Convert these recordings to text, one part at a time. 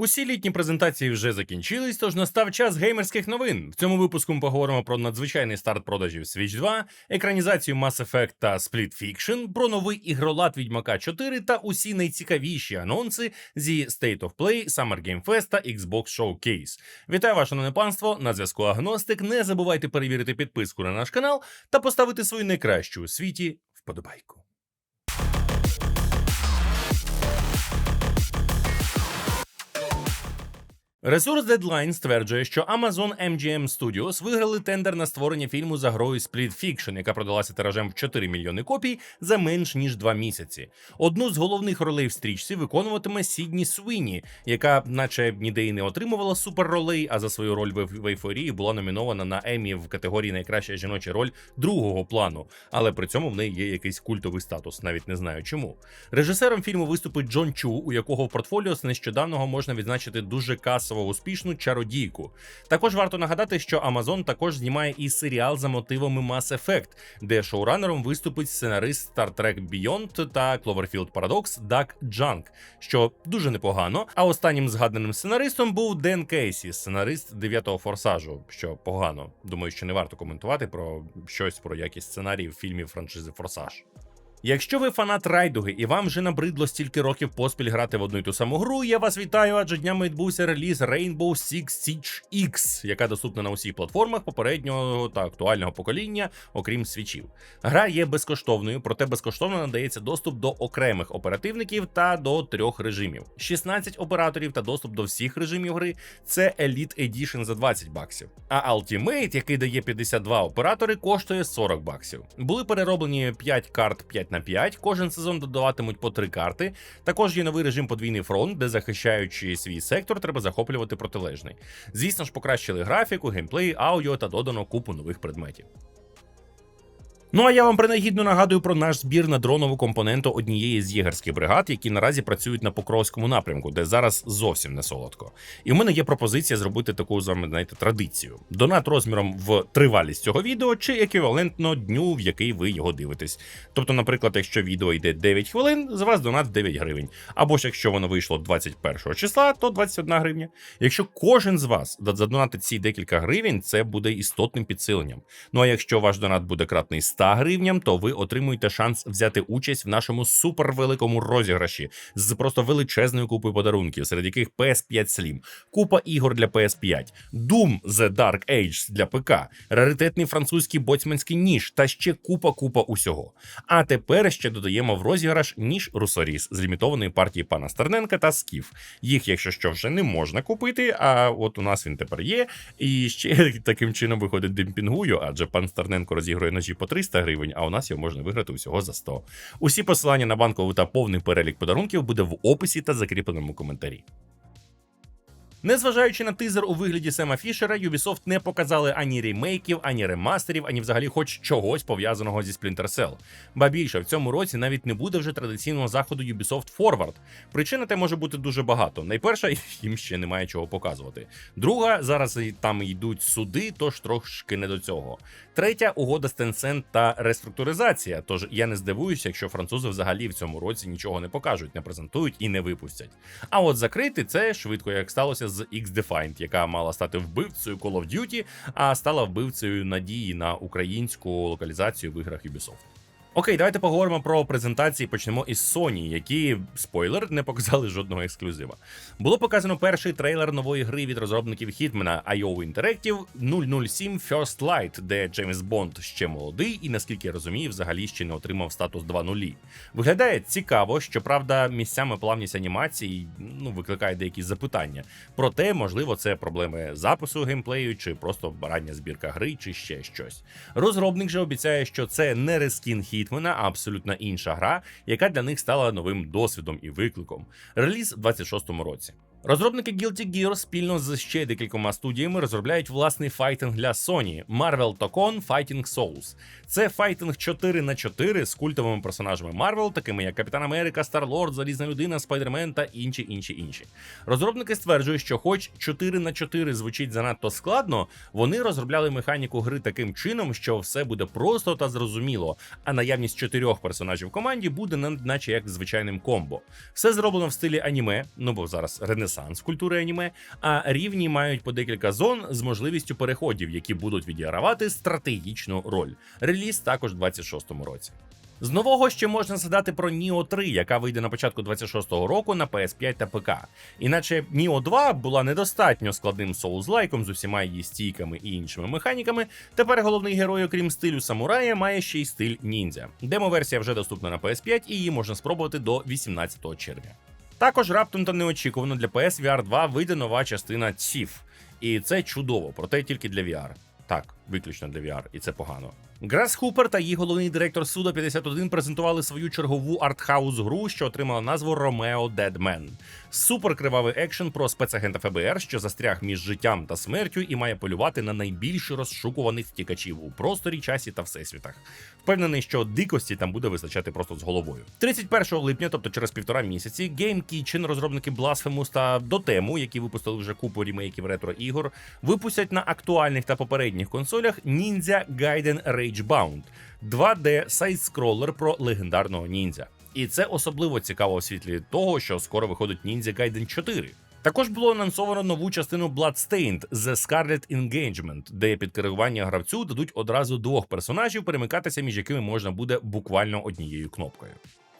Усі літні презентації вже закінчились, тож настав час геймерських новин. В цьому випуску ми поговоримо про надзвичайний старт продажів Switch 2, екранізацію Mass Effect та Split Fiction, про новий ігролад Відьмака 4 та усі найцікавіші анонси зі State of Play, Summer Game Fest та Xbox Showcase. Вітаю ваше шановне панство, на зв'язку Агностик. Не забувайте перевірити підписку на наш канал та поставити свою найкращу у світі вподобайку. Ресурс Deadline стверджує, що Amazon MGM Studios виграли тендер на створення фільму за грою Split Fiction, яка продалася тиражем в 4 мільйони копій за менш ніж 2 місяці. Одну з головних ролей в стрічці виконуватиме Сідні Суіні, яка, наче ніде і не отримувала супер-ролей, а за свою роль в ейфорії була номінована на Емі в категорії найкраща жіноча роль другого плану. Але при цьому в неї є якийсь культовий статус, навіть не знаю чому. Режисером фільму виступить Джон Чу, у якого в портфоліо з нещодавнього можна відзначити дуже касово успішну чародійку. Також варто нагадати, що Amazon також знімає і серіал за мотивами Mass Effect, де шоуранером виступить сценарист Star Trek Beyond та Cloverfield Paradox Даг Джанк, що дуже непогано. А останнім згаданим сценаристом був Ден Кейсі, сценарист дев'ятого форсажу, що погано. Думаю, що не варто коментувати про щось про якість сценаріїв фільмів франшизи Форсаж. Якщо ви фанат райдуги і вам вже набридло стільки років поспіль грати в одну й ту саму гру, я вас вітаю, адже днями відбувся реліз Rainbow Six Siege X, яка доступна на усіх платформах попереднього та актуального покоління, окрім свічів. Гра є безкоштовною, проте безкоштовно надається доступ до окремих оперативників та до трьох режимів: 16 операторів та доступ до всіх режимів гри. Це Elite Edition за 20 баксів. А Ultimate, який дає 52 оператори, коштує 40 баксів. Були перероблені 5 карт 5 на 5, кожен сезон додаватимуть по 3 карти. Також є новий режим подвійний фронт, де захищаючи свій сектор, треба захоплювати протилежний. Звісно ж, покращили графіку, геймплей, аудіо та додано купу нових предметів. Ну а я вам принагідно нагадую про наш збір на дронову компоненту однієї з єгерських бригад, які наразі працюють на Покровському напрямку, де зараз зовсім не солодко. І в мене є пропозиція зробити таку з вами, знаєте, традицію: донат розміром в тривалість цього відео чи еквівалентно дню, в який ви його дивитесь. Тобто, наприклад, якщо відео йде 9 хвилин, з вас донат 9 гривень. Або ж якщо воно вийшло 21 числа, то 21 гривня. Якщо кожен з вас задонатить ці декілька гривень, це буде істотним підсиленням. Ну а якщо ваш донат буде кратний 100 гривням, то ви отримуєте шанс взяти участь в нашому супервеликому розіграші з просто величезною купою подарунків, серед яких PS5 Slim, купа ігор для PS5, Doom The Dark Age для ПК, раритетний французький боцьманський ніж та ще купа купа усього. А тепер ще додаємо в розіграш ніж Русоріс з лімітованої партії пана Стерненка та Скіф. Їх, якщо що, вже не можна купити, а от у нас він тепер є. І ще таким чином виходить демпінгую, адже пан Стерненко розігрує ножі по 300 гривень, а у нас його можна виграти усього за 100. Усі посилання на банкову та повний перелік подарунків буде в описі та закріпленому коментарі. Незважаючи на тизер у вигляді Сема Фішера, Ubisoft не показали ані ремейків, ані ремастерів, ані взагалі хоч чогось пов'язаного зі Splinter Cell. Ба більше в цьому році навіть не буде вже традиційного заходу Ubisoft Forward. Причин на те може бути дуже багато. Найперша, їм ще немає чого показувати. Друга, зараз там йдуть суди, тож трошки не до цього. Третя угода з Tencent та реструктуризація. Тож я не здивуюся, якщо французи взагалі в цьому році нічого не покажуть, не презентують і не випустять. А от закрити це швидко, як сталося з X-Defined, яка мала стати вбивцею Call of Duty, а стала вбивцею надії на українську локалізацію в іграх Ubisoft. Окей, давайте поговоримо про презентації. Почнемо із Sony, які спойлер не показали жодного ексклюзива. Було показано перший трейлер нової гри від розробників Hitman IO Interactive 007 First Light, де Джеймс Бонд ще молодий і, наскільки я розумію, взагалі ще не отримав статус 2.0. Виглядає цікаво, щоправда, місцями плавність анімації ну, викликає деякі запитання. Проте, можливо, це проблеми запису геймплею, чи просто рання збірка гри, чи ще щось. Розробник же обіцяє, що це не рескін Хітмена, а абсолютно інша гра, яка для них стала новим досвідом і викликом. Реліз у 26-му році. Розробники Guilty Gear спільно з ще декількома студіями розробляють власний файтинг для Sony Marvel Tokon Fighting Souls. Це файтинг 4 на 4 з культовими персонажами Marvel, такими як Капітан Америка, Старлорд, Залізна людина, Спайдермен та інші інші інші. Розробники стверджують, що, хоч 4 на 4 звучить занадто складно, вони розробляли механіку гри таким чином, що все буде просто та зрозуміло, а наявність чотирьох персонажів в команді буде наче як звичайним комбо. Все зроблено в стилі аніме, ну бо зараз ренесанс ренесанс культури аніме, а рівні мають по декілька зон з можливістю переходів, які будуть відігравати стратегічну роль. Реліз також у 26-му році. З нового ще можна згадати про Neo 3, яка вийде на початку 26-го року на PS5 та ПК. Іначе Neo 2 була недостатньо складним соузлайком з усіма її стійками і іншими механіками. Тепер головний герой, окрім стилю самурая, має ще й стиль ніндзя. Демо-версія вже доступна на PS5 і її можна спробувати до 18 червня. Також раптом та неочікувано для PS VR 2 вийде нова частина ців. І це чудово, проте тільки для VR. Так, виключно для VR, і це погано. Грас Хупер та її головний директор Суда 51 презентували свою чергову артхаус гру, що отримала назву Romeo Dead Man. Супер кривавий екшен про спецагента ФБР, що застряг між життям та смертю і має полювати на найбільш розшукуваних втікачів у просторі, часі та всесвітах. Впевнений, що дикості там буде вистачати просто з головою. 31 липня, тобто через півтора місяці, Game Kitchen, розробники Blasphemous та Dotemu, які випустили вже купу рімейків ретро ігор, випустять на актуальних та попередніх консолях Ninja Gaiden Ragebound 2D сайт-скролер про легендарного ніндзя. І це особливо цікаво у світлі того, що скоро виходить Ninja Gaiden 4. Також було анонсовано нову частину Bloodstained The Scarlet Engagement, де під керування гравцю дадуть одразу двох персонажів, перемикатися між якими можна буде буквально однією кнопкою.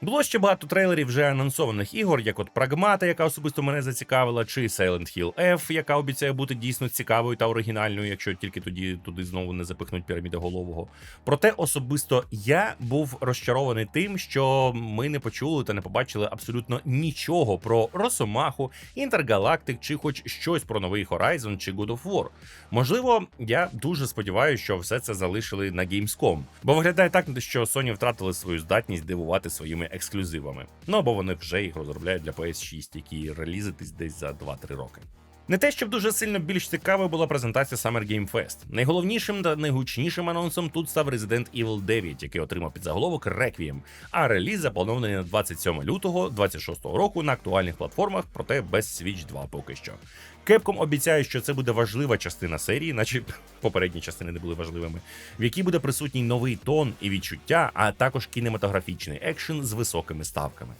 Було ще багато трейлерів вже анонсованих ігор, як от Прагмата, яка особисто мене зацікавила, чи Silent Hill F, яка обіцяє бути дійсно цікавою та оригінальною, якщо тільки тоді туди знову не запихнуть пірамідоголового. Проте особисто я був розчарований тим, що ми не почули та не побачили абсолютно нічого про Росомаху, Інтергалактик чи хоч щось про новий Horizon чи God of War. Можливо, я дуже сподіваюся, що все це залишили на Gamescom, бо виглядає так, що Sony втратили свою здатність дивувати своїми ексклюзивами. Ну або вони вже їх розробляють для PS6, які релізитись десь за 2-3 роки. Не те, щоб дуже сильно більш цікавою була презентація Summer Game Fest. Найголовнішим та найгучнішим анонсом тут став Resident Evil 9, який отримав під заголовок Requiem, а реліз запланований на 27 лютого 26 року на актуальних платформах, проте без Switch 2 поки що. Capcom обіцяє, що це буде важлива частина серії, наче попередні частини не були важливими, в якій буде присутній новий тон і відчуття, а також кінематографічний екшен з високими ставками.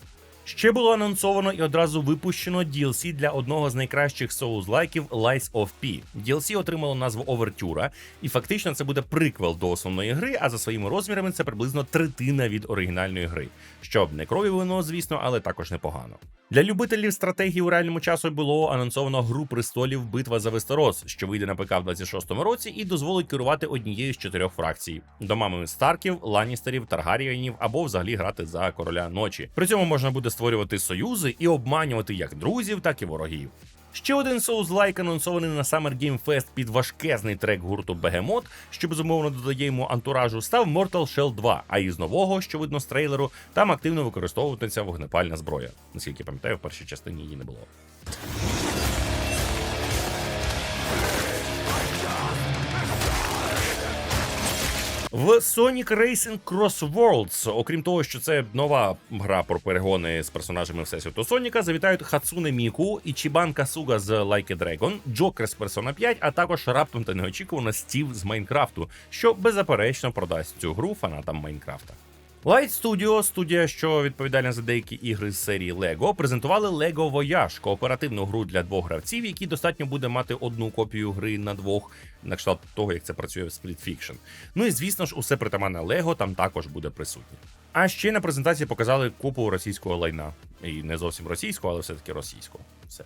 Ще було анонсовано і одразу випущено DLC для одного з найкращих соузлайків Lies of P. DLC отримало назву Овертюра, і фактично це буде приквел до основної гри, а за своїми розмірами це приблизно третина від оригінальної гри. Щоб не крові вино, звісно, але також непогано. Для любителів стратегії у реальному часу було анонсовано гру престолів Битва за Вестерос, що вийде на ПК в 26-му році і дозволить керувати однією з чотирьох фракцій: домами Старків, Ланністерів, Таргарієнів або взагалі грати за короля ночі. При цьому можна буде створювати союзи і обманювати як друзів, так і ворогів. Ще один соус-лайк анонсований на Summer Game Fest під важкезний трек гурту Behemoth, що безумовно додає йому антуражу, став Mortal Shell 2, а із нового, що видно з трейлеру, там активно використовуватися вогнепальна зброя. Наскільки я пам'ятаю, в першій частині її не було. В Sonic Racing Cross Worlds, окрім того, що це нова гра про перегони з персонажами Всесвіту Соніка, завітають Хацуне Міку, Ічібан Касуга з Like a Dragon, Джокер з Persona 5, а також раптом та неочікувано Стів з Майнкрафту, що беззаперечно продасть цю гру фанатам Майнкрафта. Light Studio, студія, що відповідальна за деякі ігри з серії LEGO, презентували LEGO Voyage, кооперативну гру для двох гравців, які достатньо буде мати одну копію гри на двох, на кшталт того, як це працює в Split Fiction. Ну і звісно ж, усе притаманне LEGO там також буде присутнє. А ще на презентації показали купу російського лайна. І не зовсім російського, але все-таки російського. Все.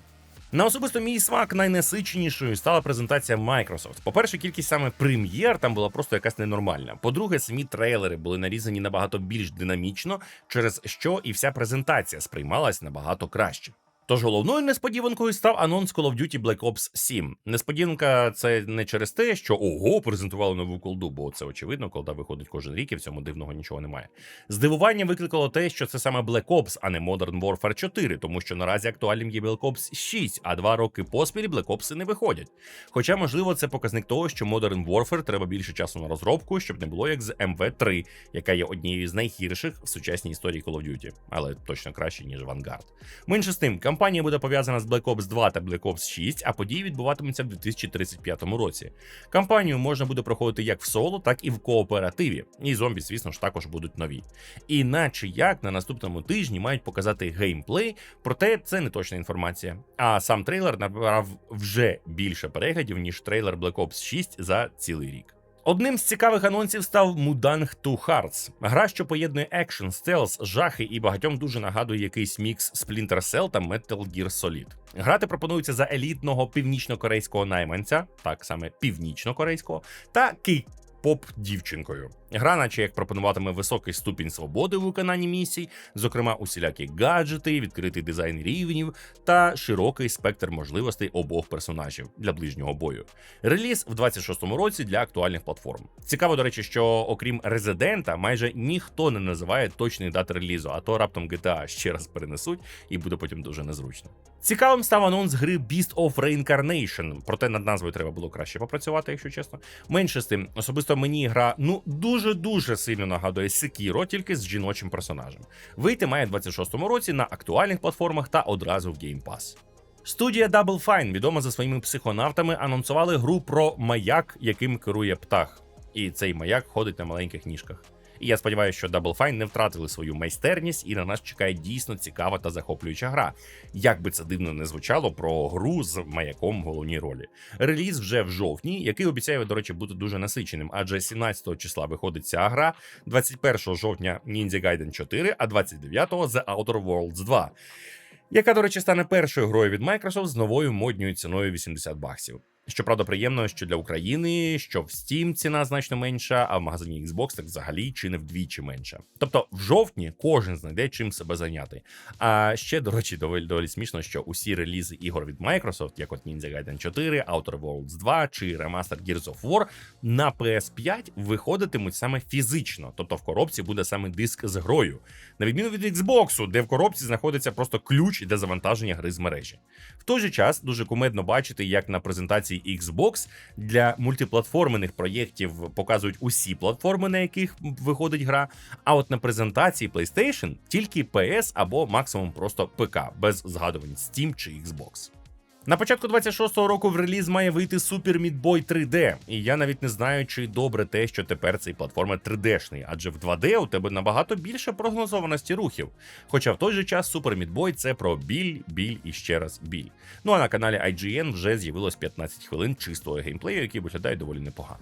На особисто мій смак найнасиченішою стала презентація Microsoft. По-перше, кількість саме прем'єр там була просто якась ненормальна. По-друге, самі трейлери були нарізані набагато більш динамічно, через що і вся презентація сприймалась набагато краще. Тож головною несподіванкою став анонс Call of Duty Black Ops 7. Несподіванка це не через те, що ого, презентували нову колду, бо це очевидно, колда виходить кожен рік, і в цьому дивного нічого немає. Здивування викликало те, що це саме Black Ops, а не Modern Warfare 4, тому що наразі актуальним є Black Ops 6, а два роки поспіль Black Ops не виходять. Хоча, можливо, це показник того, що Modern Warfare треба більше часу на розробку, щоб не було як з MV3, яка є однією з найгірших в сучасній історії Call of Duty, але точно краще ніж Vanguard. Менше з тим, Компанія буде пов'язана з Black Ops 2 та Black Ops 6, а події відбуватимуться в 2035 році. Кампанію можна буде проходити як в соло, так і в кооперативі. І зомбі, звісно ж, також будуть нові. І наче як на наступному тижні мають показати геймплей, проте це не точна інформація. А сам трейлер набрав вже більше переглядів, ніж трейлер Black Ops 6 за цілий рік. Одним з цікавих анонсів став Mudang 2 Hearts. Гра, що поєднує екшен, стелс, жахи і багатьом дуже нагадує якийсь мікс Splinter Cell та Metal Gear Solid. Грати пропонується за елітного північно-корейського найманця, так саме північно-корейського, та ки поп дівчинкою. Гра, наче як пропонуватиме високий ступінь свободи у виконанні місій, зокрема усілякі гаджети, відкритий дизайн рівнів та широкий спектр можливостей обох персонажів для ближнього бою. Реліз в 26-му році для актуальних платформ. Цікаво, до речі, що окрім Резидента, майже ніхто не називає точної дати релізу, а то раптом GTA ще раз перенесуть і буде потім дуже незручно. Цікавим став анонс гри Beast of Reincarnation, проте над назвою треба було краще попрацювати, якщо чесно. Менше з тим, особисто мені гра ну дуже дуже сильно нагадує Sekiro, тільки з жіночим персонажем. Вийти має в 26-му році на актуальних платформах та одразу в Game Pass. Студія Double Fine, відома за своїми психонавтами, анонсували гру про маяк, яким керує птах. І цей маяк ходить на маленьких ніжках. І я сподіваюся, що Double Fine не втратили свою майстерність, і на нас чекає дійсно цікава та захоплююча гра. Як би це дивно не звучало про гру з маяком в головній ролі. Реліз вже в жовтні, який обіцяє, до речі, бути дуже насиченим, адже 17 числа виходить ця гра, 21 жовтня Ninja Gaiden 4, а 29-го The Outer Worlds 2. Яка, до речі, стане першою грою від Microsoft з новою модньою ціною 80 баксів. Щоправда, приємно, що для України, що в Steam ціна значно менша, а в магазині Xbox так взагалі чи не вдвічі менша. Тобто в жовтні кожен знайде чим себе зайняти. А ще, до речі, доволі доволі смішно, що усі релізи ігор від Microsoft, як от Ninja Gaiden 4, Outer Worlds 2 чи Remastered Gears of War, на PS5 виходитимуть саме фізично, тобто в коробці буде саме диск з грою, на відміну від Xbox, де в коробці знаходиться просто ключ для завантаження гри з мережі. В той же час дуже кумедно бачити, як на презентації Xbox для мультиплатформених проєктів показують усі платформи, на яких виходить гра. А от на презентації PlayStation тільки PS або максимум просто ПК, без згадувань Steam чи Xbox. На початку 26-го року в реліз має вийти Super Meat Boy 3D, і я навіть не знаю, чи добре те, що тепер цей платформер 3D-шний, адже в 2D у тебе набагато більше прогнозованості рухів. Хоча в той же час Super Meat Boy це про біль, біль і ще раз біль. Ну а на каналі IGN вже з'явилось 15 хвилин чистого геймплею, який виглядає доволі непогано.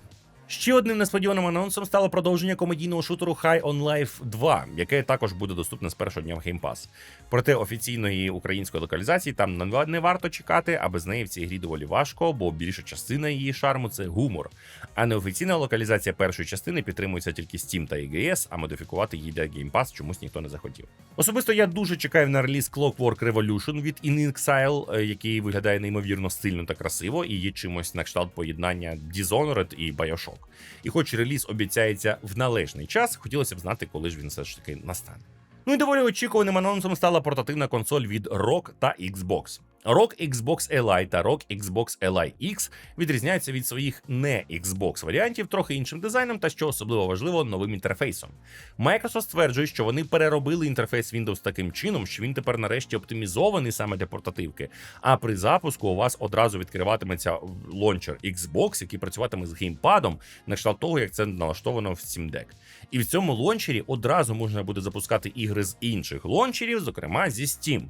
Ще одним несподіваним анонсом стало продовження комедійного шутеру High on Life 2, яке також буде доступне з першого дня в Game Pass. Проте офіційної української локалізації там не варто чекати, а без неї в цій грі доволі важко, бо більша частина її шарму це гумор. А неофіційна локалізація першої частини підтримується тільки Steam та EGS, а модифікувати її для Game Pass чомусь ніхто не захотів. Особисто я дуже чекаю на реліз Clockwork Revolution від In Exile, який виглядає неймовірно стильно та красиво, і є чимось на кшталт поєднання Dishonored і Bioshock. І хоч реліз обіцяється в належний час, хотілося б знати, коли ж він все ж таки настане. Ну і доволі очікуваним анонсом стала портативна консоль від ROG та Xbox. ROG Xbox Li та ROG Xbox Li X відрізняються від своїх не Xbox варіантів трохи іншим дизайном та, що особливо важливо, новим інтерфейсом. Microsoft стверджує, що вони переробили інтерфейс Windows таким чином, що він тепер нарешті оптимізований саме для портативки. А при запуску у вас одразу відкриватиметься лончер Xbox, який працюватиме з геймпадом, на кшталт того, як це налаштовано в Steam Deck. І в цьому лончері одразу можна буде запускати ігри з інших лончерів, зокрема зі Steam.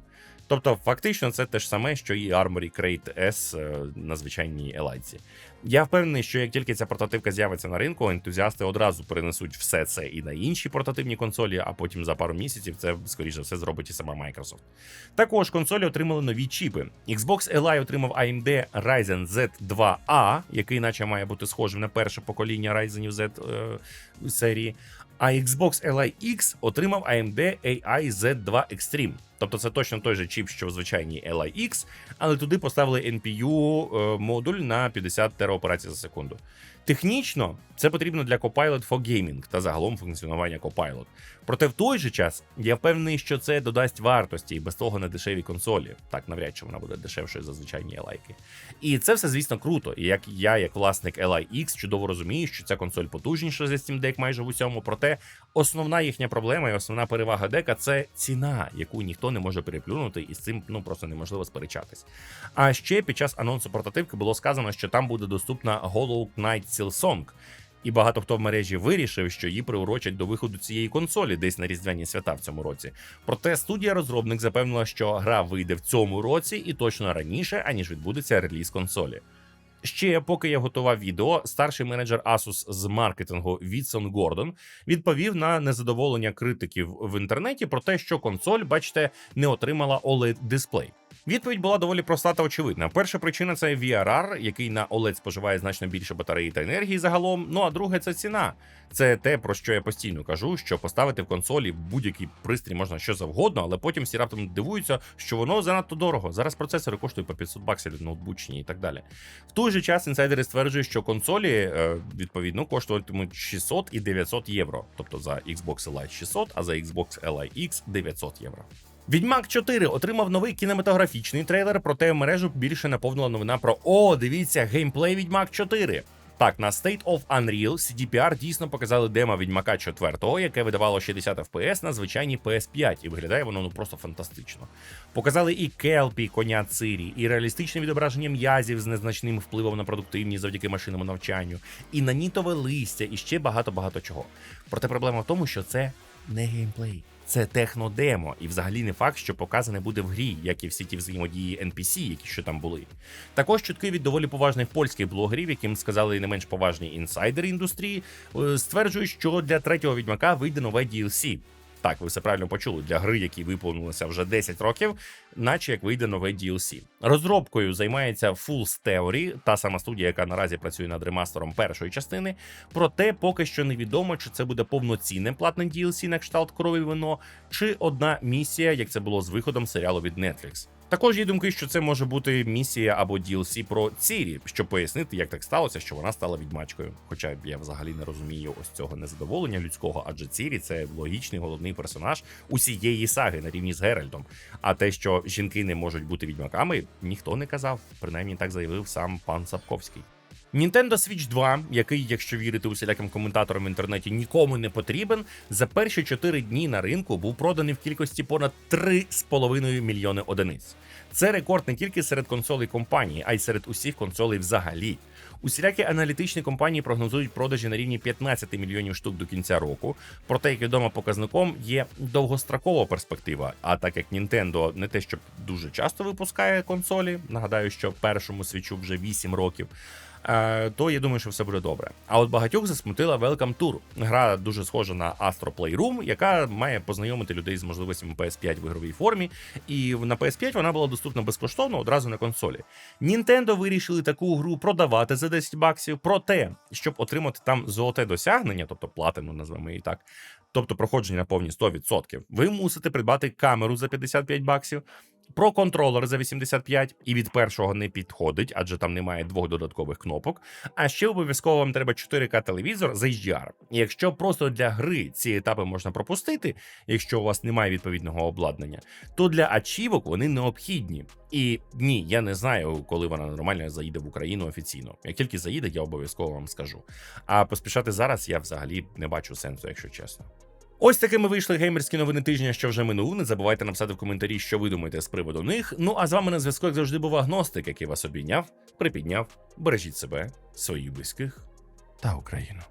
Тобто, фактично, це те ж саме, що і Armory Crate S е, на звичайній елайці. Я впевнений, що як тільки ця портативка з'явиться на ринку, ентузіасти одразу перенесуть все це і на інші портативні консолі, а потім за пару місяців це, скоріше за все, зробить і сама Microsoft. Також консолі отримали нові чіпи. Xbox Li отримав AMD Ryzen Z2A, який наче має бути схожим на перше покоління Ryzen Z е, серії. А Xbox Li X отримав AMD AI Z2 Extreme. Тобто це точно той же чіп, що в звичайній LIX, але туди поставили NPU е, модуль на 50 тераоперацій за секунду. Технічно це потрібно для Copilot for Gaming та загалом функціонування Copilot. Проте в той же час я впевнений, що це додасть вартості і без того не дешеві консолі. Так навряд чи вона буде дешевшою за звичайні LI. І це все, звісно, круто. І як я, як власник LIX, чудово розумію, що ця консоль потужніша за Steam Deck майже в усьому. Проте основна їхня проблема і основна перевага дека це ціна, яку ніхто не може переплюнути, і з цим ну просто неможливо сперечатись. А ще під час анонсу портативки було сказано, що там буде доступна Hollow Knight Silsong, і багато хто в мережі вирішив, що її приурочать до виходу цієї консолі десь на різдвяні свята в цьому році. Проте студія-розробник запевнила, що гра вийде в цьому році і точно раніше, аніж відбудеться реліз консолі. Ще поки я готував відео, старший менеджер Asus з маркетингу Вітсон Гордон відповів на незадоволення критиків в інтернеті про те, що консоль, бачите, не отримала oled дисплей. Відповідь була доволі проста та очевидна. Перша причина це VRR, який на OLED споживає значно більше батареї та енергії загалом. Ну а друге це ціна. Це те, про що я постійно кажу, що поставити в консолі будь-який пристрій можна що завгодно, але потім всі раптом дивуються, що воно занадто дорого. Зараз процесори коштують по 500 баксів ноутбучні і так далі. В той же час інсайдери стверджують, що консолі е, відповідно коштуватимуть 600 і 900 євро, тобто за Xbox Live 600, а за Xbox Li X 900 євро. Відьмак 4 отримав новий кінематографічний трейлер, проте мережу більше наповнила новина про О, дивіться, геймплей Відьмак 4. Так, на State of Unreal CDPR дійсно показали демо Відьмака 4, яке видавало 60 FPS на звичайній PS5, і виглядає воно ну просто фантастично. Показали і Келпі, коня Цирі, і реалістичне відображення м'язів з незначним впливом на продуктивність завдяки машинному навчанню, і нанітове листя, і ще багато-багато чого. Проте проблема в тому, що це не геймплей. Це технодемо, і взагалі не факт, що показане буде в грі, як і всі ті взаємодії NPC, які що там були. Також чутки від доволі поважних польських блогерів, яким сказали не менш поважні інсайдери індустрії, е, стверджують, що для третього відьмака вийде нове DLC. Так, ви все правильно почули для гри, які виповнилося вже 10 років, наче як вийде нове DLC. Розробкою займається Fools Theory, та сама студія, яка наразі працює над ремастером першої частини. Проте поки що невідомо, чи це буде повноцінне платне DLC на кшталт крові вино, чи одна місія, як це було з виходом серіалу від Netflix. Також є думки, що це може бути місія або DLC про Цірі, щоб пояснити, як так сталося, що вона стала відьмачкою. Хоча я взагалі не розумію ось цього незадоволення людського, адже Цірі це логічний головний персонаж усієї саги на рівні з Геральтом. А те, що жінки не можуть бути відьмаками, ніхто не казав. Принаймні так заявив сам пан Сапковський. Nintendo Switch 2, який, якщо вірити усіляким коментаторам в інтернеті, нікому не потрібен, за перші 4 дні на ринку був проданий в кількості понад 3,5 мільйони одиниць. Це рекорд не тільки серед консолей компанії, а й серед усіх консолей взагалі. Усілякі аналітичні компанії прогнозують продажі на рівні 15 мільйонів штук до кінця року. Проте, як відомо показником, є довгострокова перспектива. А так як Nintendo не те, щоб дуже часто випускає консолі, нагадаю, що першому свічу вже 8 років. Е, То я думаю, що все буде добре. А от багатьох засмутила Welcome Tour. Гра дуже схожа на Astro Playroom, яка має познайомити людей з можливостями PS5 в ігровій формі. І на PS5 вона була доступна безкоштовно одразу на консолі. Nintendo вирішили таку гру продавати за 10 баксів. Проте, щоб отримати там золоте досягнення, тобто платину, назвемо її так, тобто проходження на повні 100%, ви мусите придбати камеру за 55 баксів. Про контролер за 85 і від першого не підходить, адже там немає двох додаткових кнопок. А ще обов'язково вам треба 4К телевізор з HDR. І якщо просто для гри ці етапи можна пропустити, якщо у вас немає відповідного обладнання, то для ачівок вони необхідні. І ні, я не знаю, коли вона нормально заїде в Україну офіційно. Як тільки заїде, я обов'язково вам скажу. А поспішати зараз я взагалі не бачу сенсу, якщо чесно. Ось такими вийшли геймерські новини тижня, що вже минув. Не забувайте написати в коментарі, що ви думаєте з приводу них. Ну а з вами на зв'язку, як завжди, був агностик, який вас обійняв, припідняв. Бережіть себе, своїх близьких та Україну.